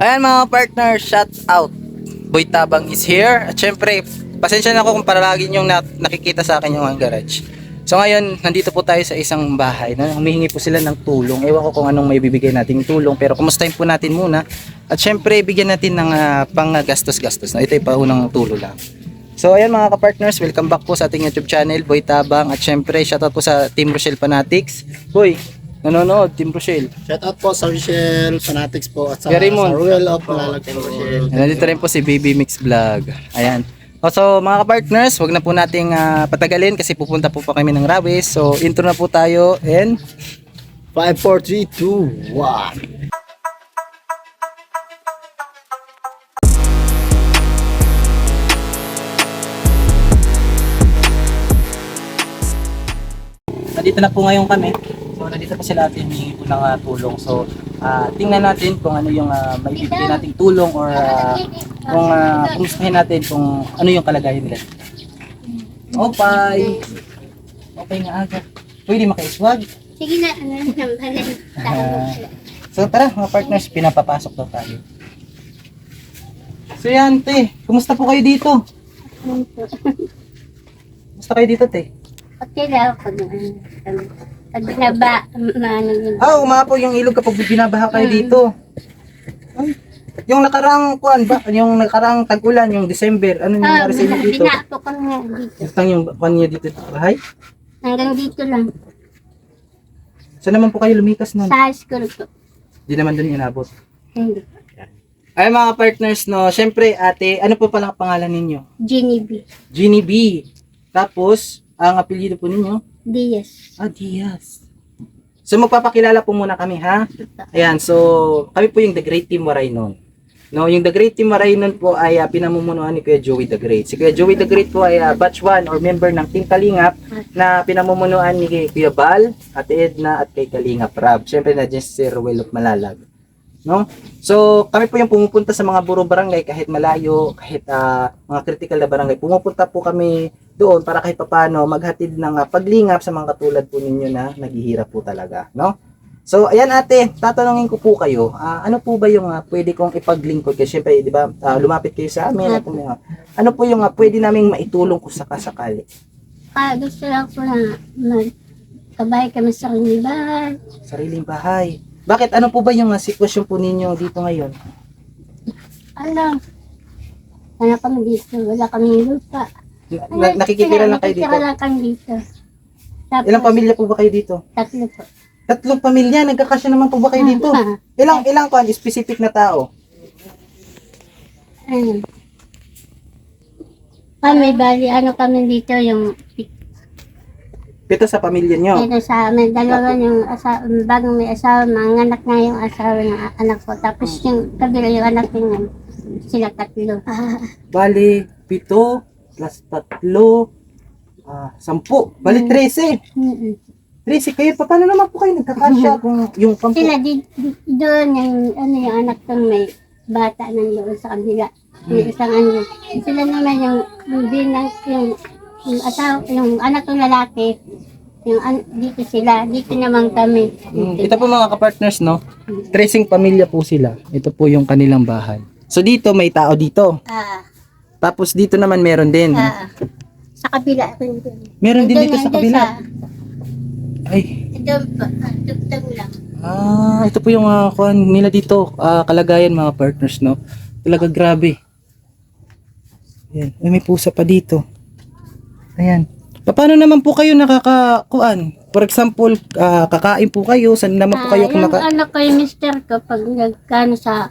Ayan mga partner, shout out. Boy Tabang is here. At syempre, pasensya na ako kung paralagi yung na- nakikita sa akin yung garage. So ngayon, nandito po tayo sa isang bahay. No? Humihingi po sila ng tulong. Ewan ko kung anong may bibigay nating tulong. Pero kumustahin po natin muna. At syempre, bigyan natin ng ah, pang-gastos-gastos. No? Ito yung paunang tulo lang. So ayan mga ka-partners, welcome back po sa ating YouTube channel, Boy Tabang. At syempre, shoutout po sa Team Rochelle Fanatics. Boy, nanonood, Team Rochelle. Shout out po sa Rochelle Fanatics po at sa, Kuya Raymond. sa Ruel of Malalag po. Rochelle. Nandito rin po si Baby Mix Vlog. Ayan. O, So mga ka-partners, wag na po nating ah, patagalin kasi pupunta po pa kami ng Rawis. So intro na po tayo and 5, 4, 3, 2, 1. nandito na po ngayon kami. Nandito po sila atin humingi po ng ah, tulong. So ah, tingnan natin kung ano yung uh, maibibigay nating tulong or ah, kung uh, kumustahin natin kung ano yung kalagayan nila. Okay. Okay nga aga. Pwede makaiswag. Sige na, ano naman. Ah, so tara mga partners, pinapapasok daw tayo. So yan te, kumusta po kayo dito? Kumusta kayo dito te? Okay lang pag ano, pag binaba, maano yun. Ah, umapo yung ilog kapag binabaha kayo dito. Ay, yung nakarang kuan ba, yung nakarang tag-ulan, yung December, ano Ah, nangyari sa inyo dito? binapo ko nga dito. Gusto yung kuan niyo dito sa bahay? Hanggang dito lang. Saan naman po kayo lumikas nun? Sa high school ko. Di naman doon inabot. Hindi. Ay mga partners no, syempre ate, ano po pala ang pangalan ninyo? Jenny B. Jeannie B. Tapos, ang apelyido po ninyo? Diaz. Ah, Diaz. So magpapakilala po muna kami ha. Ayan, so kami po yung The Great Team Waraynon. No, yung The Great Team Waraynon po ay uh, pinamumunuan ni Kuya Joey The Great. Si Kuya Joey The Great po ay ah, batch 1 or member ng Team Kalingap na pinamumunuan ni Kuya Bal, Ate Edna at kay Kalingap Rab. Siyempre na si Sir Will of Malalag. No? So, kami po yung pumupunta sa mga buro barangay kahit malayo, kahit ah, mga critical na barangay. Pumupunta po kami doon para kahit papano maghatid ng ah, paglingap sa mga katulad po ninyo na naghihirap po talaga, no? So, ayan ate, tatanungin ko po kayo, ah, ano po ba yung ah, pwede kong ipaglingkod? Kasi syempre, di ba, ah, lumapit kayo sa amin. At, mga, ano po yung ah, pwede naming maitulong ko sakasakali? Ah, gusto lang ko na magkabay kami sa kanyang bahay. Sariling bahay. Bakit? Ano po ba yung ah, sitwasyon po ninyo dito ngayon? Alam. Wala kami dito. Wala kami lupa. Na- nakikitira lang kayo dito? Nakikitira lang kami dito. Tapos, Ilang pamilya po ba kayo dito? Tatlo po. Tatlong pamilya, nagkakasya naman po ba kayo dito? Ilang ilang kuan specific na tao? Ayun. Kami, bali, ano kami dito, yung Pito sa pamilya nyo. dito sa amin, dalawa yung asa, bagong may asawa, mga anak na yung asawa ng anak ko. Tapos yung kabila yung anak niya, sila tatlo. Bali, pito plus tatlo, ah, sampu. Bali, 13. mm-mm. 13 kayo, pa, paano naman po kayo nagkakasya kung yung pampu? sila di, di- doon, yung, ano, yung anak kong may bata nandoon sa kabila. Yung isang ano. Sila naman yung, yung binang, yung, yung asawa, yung anak kong lalaki, yung an, dito sila, dito naman kami. Mm, Ito po mga kapartners, no? Tracing pamilya po sila. Ito po yung kanilang bahay. So dito, may tao dito. Ah, Tapos dito naman meron din. ah, sa kabila. Meron din dito sa kabila. Ay, Doon po, ah, tugtog lang. Ah, ito po yung uh, kuan nila dito, ah, kalagayan mga partners, no? Talaga grabe. Ayan, Ay, may pusa pa dito. Ayan. Pa- Paano naman po kayo nakakakuan? For example, ah, kakain po kayo, saan naman po kayo Ah, yung kumaka... ano ko yung mister ko, pag nagkano sa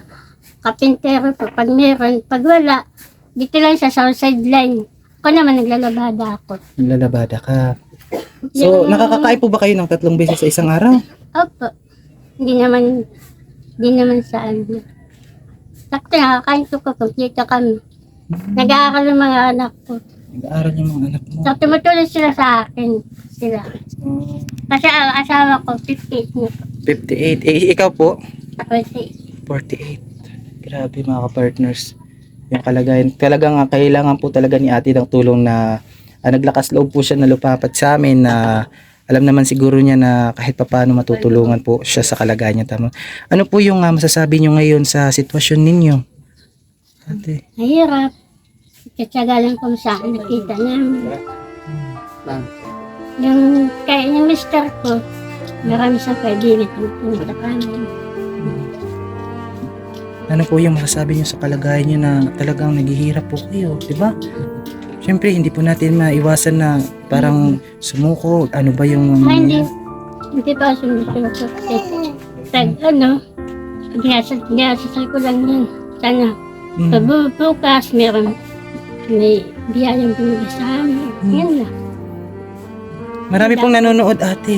kapintero ko, pag meron, pag wala, dito lang sa southside line. Ako naman naglalabada ako. Lalabada ka. So, Yung- nakakakain po ba kayo ng tatlong beses sa isang araw? Opo. Hindi naman, hindi naman sa ano. Sakto, nakakain ko ko, kompleto kami. Nag-aaral yung mga anak ko. Nag-aaral yung mga anak mo. So, tumutulong sila sa akin. Sila. Oh, Kasi ang asawa ko, 58 na po. 58. Eh, ikaw po? Kasi, 48. Grabe mga ka-partners. Yung kalagayan. Talagang ah, kailangan po talaga ni ate ng tulong na ah, naglakas loob po siya na lupapat sa amin na alam naman siguro niya na kahit papaano matutulungan po siya sa kalagayan niya. Tama. Ano po yung ah, masasabi niyo ngayon sa sitwasyon ninyo? Ate. Mahirap. Katsaga lang kung saan nakita namin. Yung kaya yung mister ko, marami siyang kaibigan yung pumunta kami. Ano po yung masasabi niyo sa kalagayan niyo na talagang naghihirap po kayo, di ba? Siyempre, hindi po natin maiwasan na parang sumuko. Ano ba yung... Ay, hindi. Hindi pa sumusunod ko kasi tag ano, ginasal, ginasal ko lang yun. Sana, Mm. pag bukas, meron, may biyayang binigay sa amin. Hmm. Yan lang. Marami pong nanonood ate.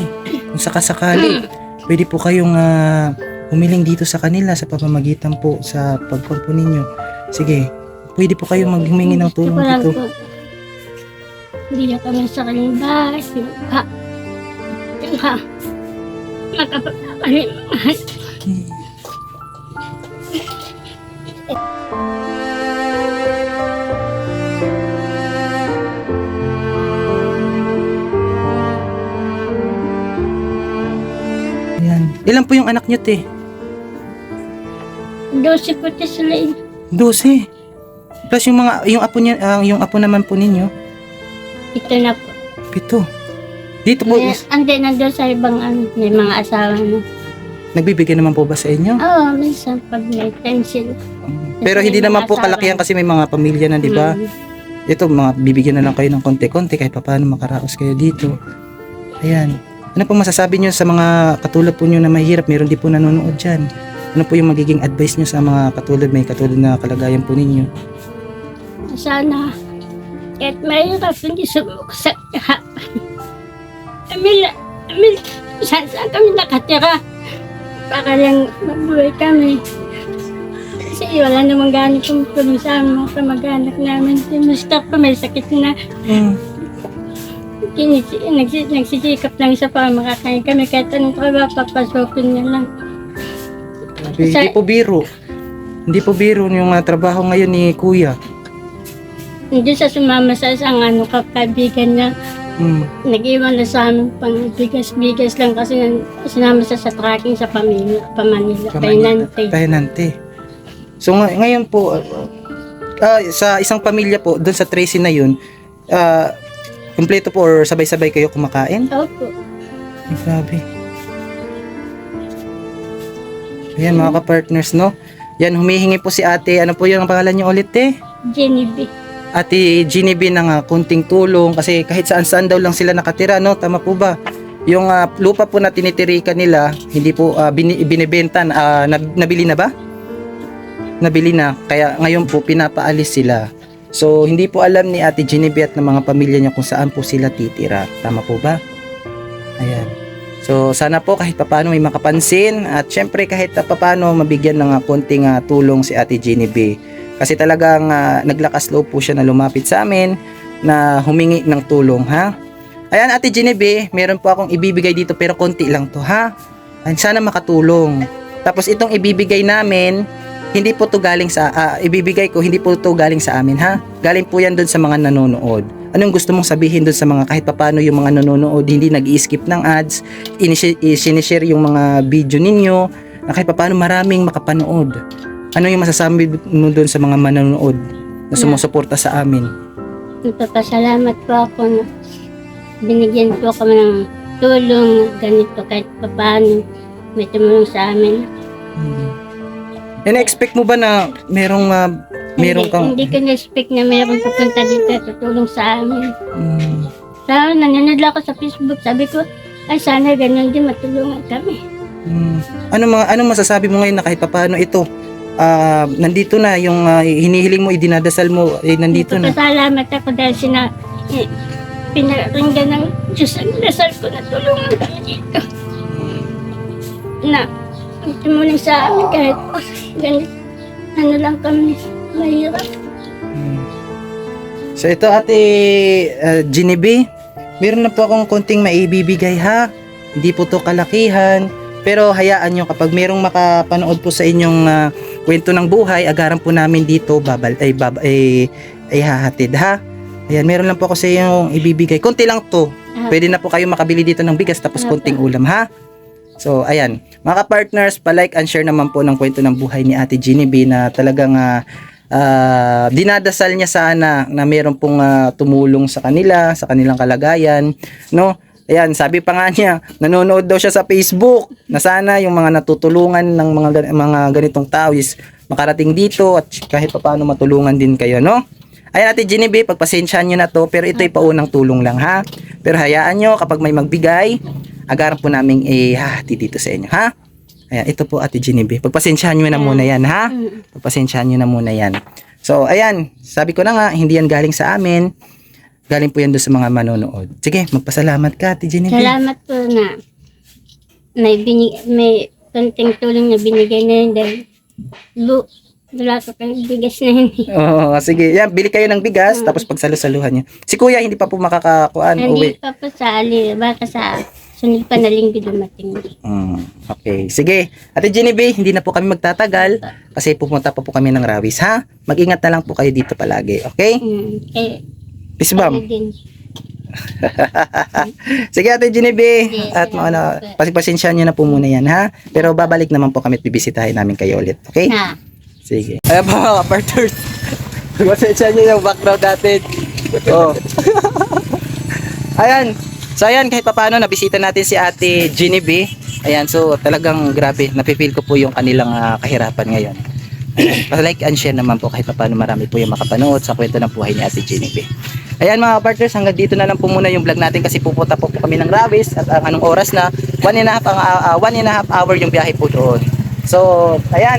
Kung sakasakali, pwede po kayong ah, humiling dito sa kanila sa pamamagitan po sa pagpampo ninyo. Sige, pwede po kayong maghumingi ng tulong Gusto ko lang dito. po. Hindi na kami sa kanyang bahay. Ha? Ha? Makapagpapalit. Ilan po yung anak niyo, te? Dosi po ito sila eh. 12. Plus yung mga yung apo niya, ah, yung apo naman po ninyo, Ito na po. pito. Dito po is, andi nandun sa ibang ano, may mga asawa na. nagbibigay naman po ba sa inyo? Oo, minsan pag may sila. Pero hindi may naman mga po asawa kalakihan kasi may mga pamilya na, di ba? Mm. Ito, mga bibigyan na lang kayo ng konti-konti kahit paano makaraos kayo dito. Ayan. Ano po masasabi nyo sa mga katulad po nyo na mahirap, meron din po nanonood dyan. Ano po yung magiging advice nyo sa mga katulad, may katulad na kalagayan po ninyo? Sana, kahit mahirap, hindi sumuko sa kahapan. Amil, amil, saan, saan kami nakatira? Para lang mabuhay kami. Kasi wala namang ganit tumutulong sa amin, mga kamag-anak namin. Si pa may sakit na Hmm. Kinisi, nagsi, nagsisikap lang siya para makakain kami. Kahit anong trabaho, papasokin niya lang. Hindi Sa- po biro. Hindi po biro yung ah, trabaho ngayon ni Kuya. Hindi siya sumama sa isang ano, kaibigan niya. Hmm. Nag-iwan na sa amin pang bigas-bigas lang kasi nan- sinama siya sa tracking sa Pamila, Pamanila, Painante. Pahinante. So nga- ngayon po, ah, sa isang pamilya po, doon sa Tracy na yun, ah, kumpleto po or sabay-sabay kayo kumakain? Opo. Ay, grabe. Ayan mga ka-partners, no? Yan, humihingi po si ate. Ano po yung pangalan niyo ulit, eh? B. Ate B ng ah, kunting tulong kasi kahit saan-saan daw lang sila nakatira, no? Tama po ba? Yung ah, lupa po na tinitirikan nila, hindi po ah, bini- binibenta, ah, nab- nabili na ba? Nabili na. Kaya ngayon po pinapaalis sila. So, hindi po alam ni Ate B at ng mga pamilya niya kung saan po sila titira. Tama po ba? Ayan. So, sana po kahit papano may makapansin at syempre kahit papano mabigyan ng ah, konting ah, tulong si Ate B. Kasi talagang ah, naglakas loob po siya na lumapit sa amin na humingi ng tulong, ha? Ayan, Ate Ginebe, meron po akong ibibigay dito pero konti lang to, ha? Ayan, sana makatulong. Tapos itong ibibigay namin, hindi po to galing sa, ah, ibibigay ko, hindi po to galing sa amin, ha? Galing po yan doon sa mga nanonood. Anong gusto mong sabihin doon sa mga kahit papano yung mga nanonood, hindi nag skip ng ads, sinishare yung mga video ninyo, na kahit papano maraming makapanood. Ano yung masasabi mo doon sa mga manonood na sumusuporta sa amin? Nagpapasalamat po ako na binigyan po kami ng tulong ganito kahit paano may tumulong sa amin. Hmm. And expect mo ba na merong ah, meron hindi, kang hindi ko na-expect na meron pupunta dito at tutulong sa amin. Hmm. Sa nanonood ako sa Facebook, sabi ko, ay sana ganyan din matulungan kami. Hmm. Ano mga ano masasabi mo ngayon na kahit papaano ito ah, nandito na yung ah, hinihiling mo idinadasal mo eh nandito na. Nagpapasalamat ako dahil sina, eh, pinaringgan ng Diyos ang dasal ko na tulungan kami dito. Na, tumulong sa amin kahit ganit, ano lang kami, mahirap. Hmm. So ito ate uh, Ginebe, meron na po akong konting maibibigay ha. Hindi po to kalakihan. Pero hayaan nyo kapag merong makapanood po sa inyong ah, kwento ng buhay, agaran po namin dito babal ay bab ay, ay hahatid ha. Ayan, meron lang po ako sa inyong ibibigay. Konti lang to. Pwede na po kayo makabili dito ng bigas tapos Opo. konting ulam ha. So, ayan. Mga ka-partners, pa-like and share naman po ng kwento ng buhay ni Ate Ginny B na talagang ah, dinadasal niya sana na mayroon pong ah, tumulong sa kanila, sa kanilang kalagayan, no? Ayan, sabi pa nga niya, nanonood daw siya sa Facebook na sana yung mga natutulungan ng mga mga ganitong tao is makarating dito at kahit paano matulungan din kayo, no? Ayan Ate Ginny B, pagpasensyahan nyo na to, pero ito'y paunang tulong lang ha. Pero hayaan nyo, kapag may magbigay, agaran po namin ihahati dito sa inyo, ha? Ayan, ito po Ate B. Pagpasensyahan nyo na muna yan, ha? Pagpasensyahan nyo na muna yan. So, ayan, sabi ko na nga, hindi yan galing sa amin. Galing po yan doon sa mga manonood. Sige, magpasalamat ka, Ate B. Salamat po na may binig may konting tulong na binigay na yun dahil lu wala ko kang bigas na eh. Oo, sige. Yan, bili kayo ng bigas, tapos pagsalusaluhan nyo. Si Kuya, hindi pa po makakakuan, uwi. Hindi pa po sa ali, baka sa sunod pa na linggo dumating. Mm, okay. Sige. Ate B, hindi na po kami magtatagal kasi pupunta pa po kami ng Rawis, ha? Mag-ingat na lang po kayo dito palagi, okay? Mm, eh, Peace bomb. ano din. Sige Ate B, Sige, at mga ano, salamat po. pasipasensyahan nyo na po muna yan, ha? Pero babalik naman po kami at bibisitahin namin kayo ulit, okay? Na, Sige. Ayan po mga partners. Pasensya nyo yung background natin. Oh. ayan. So ayan, kahit pa paano, nabisita natin si Ate B. Ayan, so talagang grabe, napipil ko po yung kanilang ah, kahirapan ngayon. Like and share naman po kahit pa paano marami po yung makapanood sa kwento ng buhay ni Ate B. Ayan mga partners, hanggang dito na lang po muna yung vlog natin kasi pupunta po, po kami ng Rawis at ang anong oras na, one and a half, ah, ah, one and a half hour yung biyahe po doon. So, ayan,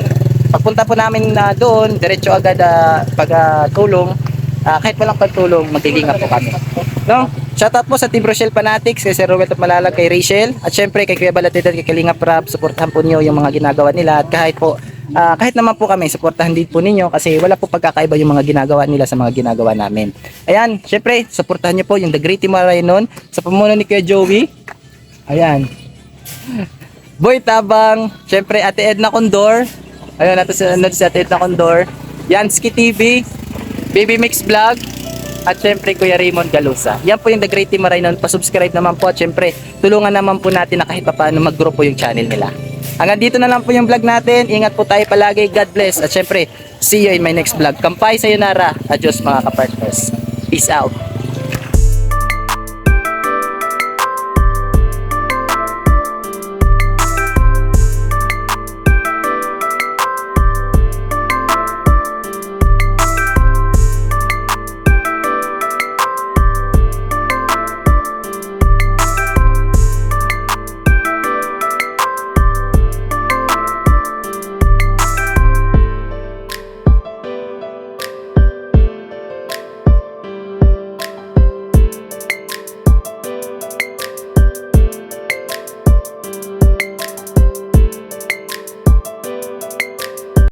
pagpunta po namin na doon, diretso agad uh, pagtulong, ah, kahit walang pagtulong, maglilingap po kami. No? Shoutout po sa Team Rochelle Fanatics, kay Sir Robert Malalag, kay Rachel, at syempre kay Kuya Balatid at kay Kalingap Rap, supportahan po niyo yung mga ginagawa nila at kahit po ah, kahit naman po kami, supportahan din po ninyo kasi wala po pagkakaiba yung mga ginagawa nila sa mga ginagawa namin. Ayan, syempre, supportahan niyo po yung The Great Arayon sa pamuno ni Kuya Joey. Ayan. Boy Tabang, syempre Ate Edna Condor. Ayun, nato si, nato si Ate Edna Condor. Yansky TV, Baby Mix Vlog, at syempre Kuya Raymond Galusa. Yan po yung The Great Team Marainon. Pa-subscribe naman po at syempre tulungan naman po natin na kahit paano mag-grow po yung channel nila. Hanggang dito na lang po yung vlog natin. Ingat po tayo palagi. God bless. At syempre, see you in my next vlog. Kampay, sayonara. Adios mga kapartners. Peace out.